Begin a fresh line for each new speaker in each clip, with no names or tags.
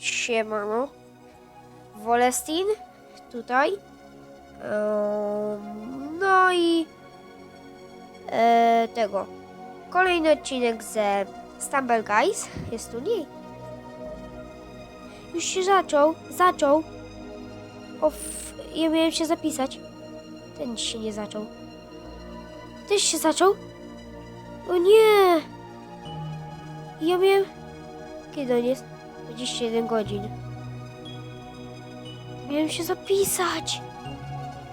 Siemano. Wolestin. Tutaj. No i e, tego. Kolejny odcinek ze Stumble Guys. Jest tu niej. Już się zaczął. Zaczął. O, f- ja miałem się zapisać. Ten się nie zaczął. Też się zaczął? O nie! Ja miałem... Kiedy on jest? 21 godzin. Miałem się zapisać.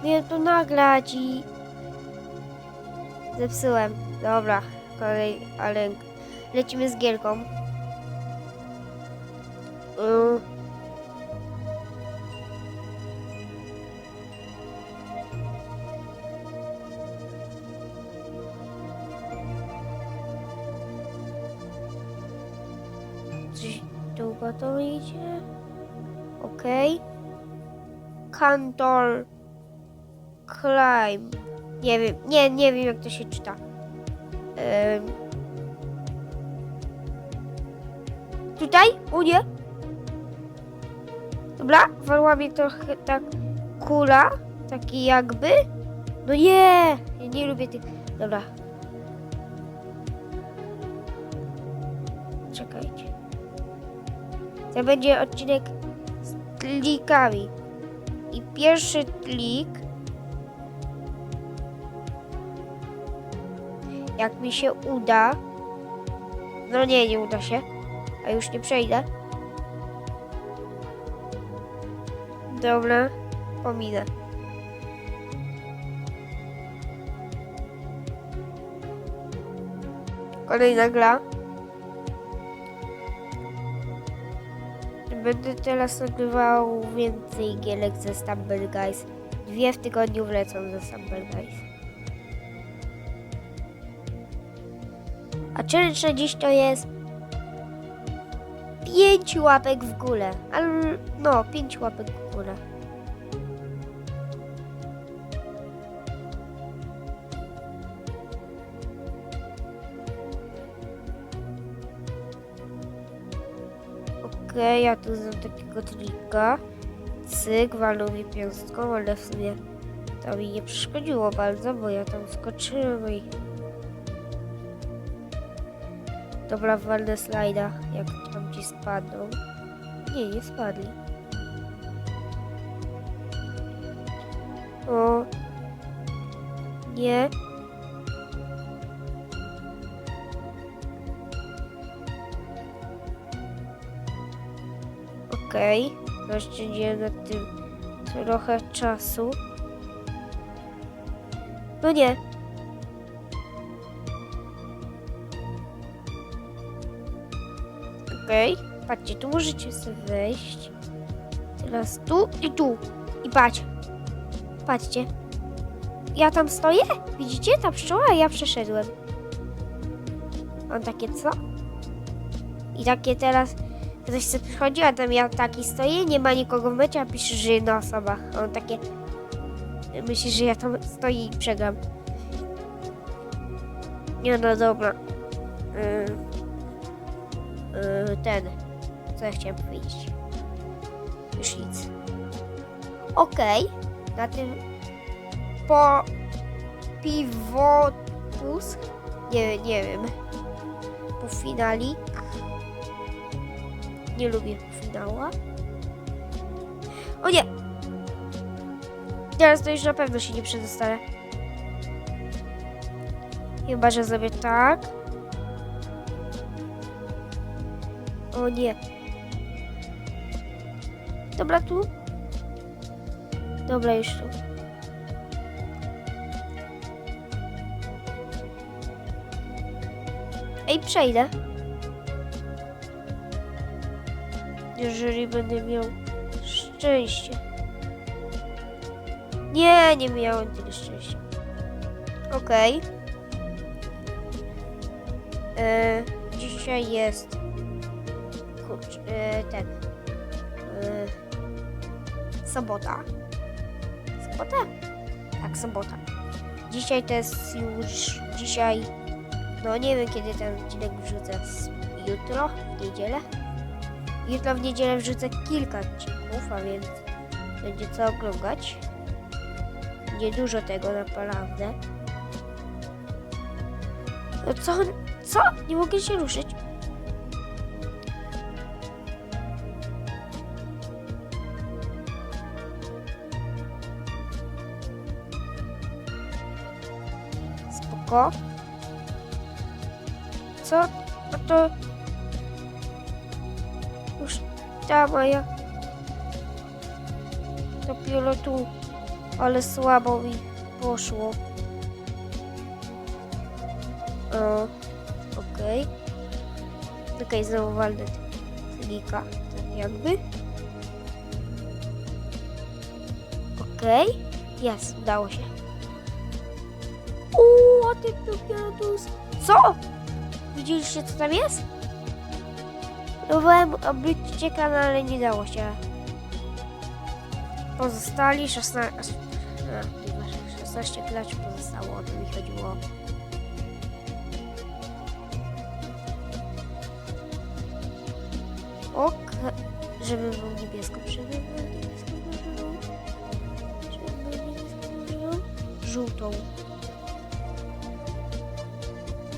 Miałem to nagrać i... Zepsułem. Dobra, kolej, ale lecimy z Gielką. Yy. Długo to idzie? Okej. Kantor Climb. Nie wiem, nie, nie wiem jak to się czyta. Tutaj? U nie? Dobra, walła mnie trochę tak kula, taki jakby. No nie, ja nie lubię tych. Dobra. Czekajcie. To będzie odcinek z tlikami. I pierwszy tlik. Jak mi się uda. No nie, nie uda się. A już nie przejdę. Dobra, pominę. Kolejna gra. Będę teraz nagrywał więcej gielek ze Stumble Guys. Dwie w tygodniu wlecą ze Stumble Guys. A challenge dziś to jest pięć łapek w górę. No, pięć łapek w górę. Okej, ja tu znam takiego trika. Cyk, walnął mi piąstką, ale w sumie to mi nie przeszkodziło bardzo, bo ja tam skoczyłem i... Dobra, walnę slajda, jak tam ci spadną. Nie, nie spadli. O. Nie. Okej, okay. oszczędziłem na tym trochę czasu. No nie. Okej, okay. patrzcie, tu możecie sobie wejść. Teraz tu i tu. I patrz. Patrzcie. Ja tam stoję? Widzicie? Ta pszczoła, a ja przeszedłem. Mam takie co? I takie teraz ktoś sobie przychodzi, a tam ja taki stoję, nie ma nikogo w mecie, a pisze, że jedna osoba. A on takie... Myśli, że ja tam stoję i przegram. Nie no dobra. Yy, yy, ten. Co ja chciałem powiedzieć? Już nic. Okej. Na tym po pivotus nie, nie wiem półfinalik nie lubię półfinała o nie! Teraz to już na pewno się nie przedostanę. Chyba, że zrobię tak. O nie. Dobra tu? Dobra już tu. Ej, przejdę. Jeżeli będę miał szczęście. Nie, nie miałem tyle szczęścia. Okej. E, dzisiaj jest. Kurcz, e, ten. E, sobota. Sobota? Tak, sobota. Dzisiaj to jest już. Dzisiaj no nie wiem kiedy ten odcinek wrzucę. Jutro, w niedzielę. Jutro w niedzielę wrzucę kilka odcinków, a więc będzie co oglądać. Niedużo tego naprawdę. No co? Co? Nie mogę się ruszyć. Spoko. Co? A to... Już ta moja... Dopiero tu. Ale słabo mi poszło. O, okej. Okej, znowu walnę klika. Tak jakby. Okej. Jest, udało się. Uuu, a ty tu... Co? Widzieliście, co tam jest? Próbowałem obliczyć ciekawe, ale nie dało się. Pozostali 16... A, nie ma 16 graczy pozostało, o to mi chodziło. Ok, żeby był drużyną. Żółtą.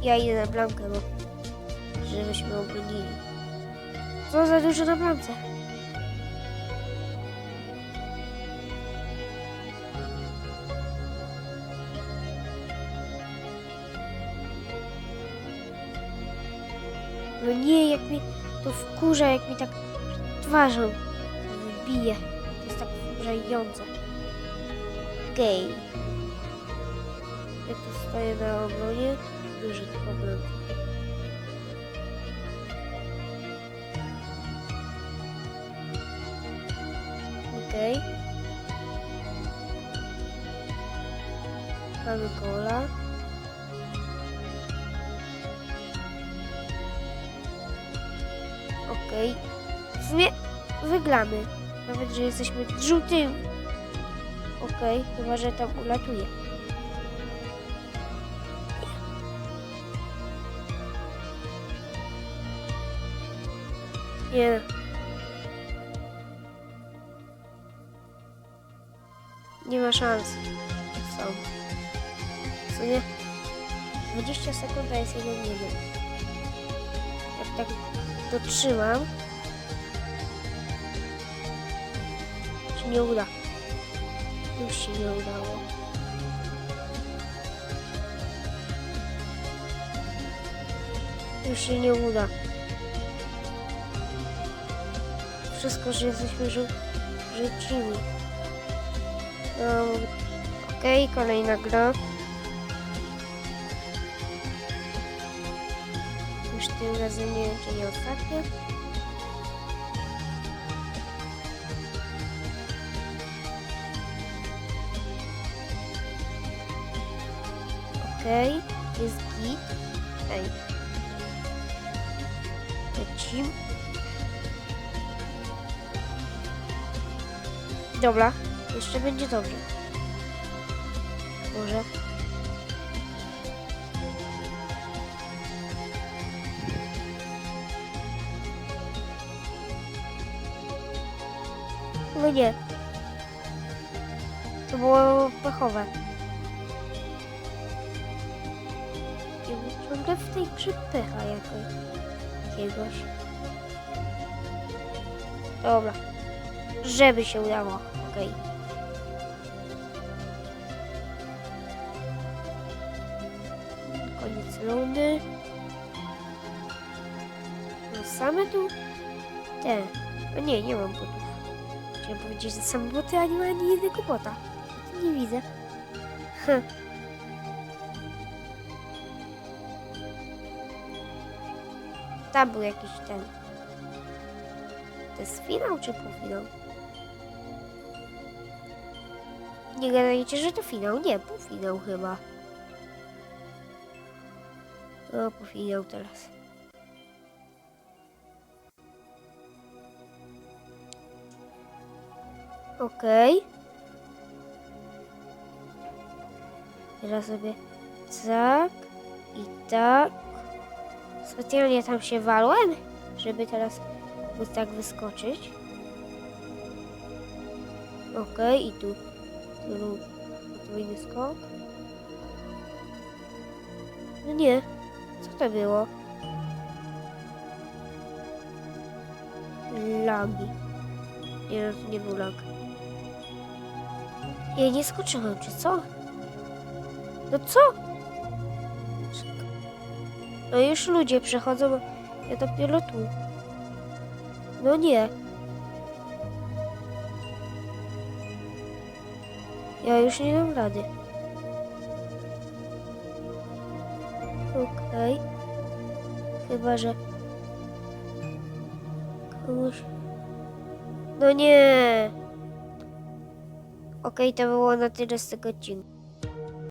Ja idę na bramkę, bo żebyśmy obronili. Co za dużo na bramce? No nie, jak mi to wkurza, jak mi tak twarzą wybije. To jest tak wkurzające. Gej. Jak tu stoję na obronie, duży problem. Okej. Mamy gola. Okej. W sumie wygramy. Nawet, że jesteśmy żółtym. Okej, chyba, że tam ulatuje. Nie. Nie ma szans. Są. Co nie? 20 sekund, a jest jeden jeden. Jak tak dotrzymam, się nie uda. Już się nie udało. Już się nie uda. Wszystko, że jesteśmy żół- No, Okej, kolejna gra. Już tym razem nie wiem, czy nie ostatnia. Okej, jest git. Ej. Lecim. Dobra, jeszcze będzie dobrze. Może. No nie. To było pechowe. I ciągle w tej przypycha. Jakiegoś. Dobra. Żeby się udało. Okej. Koniec rundy. No same tu te. No nie, nie mam butów. Chciałem powiedzieć, że same buty, a nie ma ani jednego bota. Nie widzę. Hm. Tam był jakiś ten. To jest finał czy półfinał? Nie gadajcie, że to finał. Nie, półfinał chyba. No, półfinał teraz. Okej. Teraz sobie tak i tak. Specjalnie tam się walłem, żeby teraz móc tak wyskoczyć. Okej, i tu. Tu podwójny skok. No nie. To było? Lagi. Nie, to nie był lag. Ja nie skoczyłem, czy co? No co? No już ludzie przechodzą, ja dopiero tu. No nie. Ja już nie dam rady. Okej. Chyba, że komuś... No nie. Okej, to było na tyle z tego odcinka.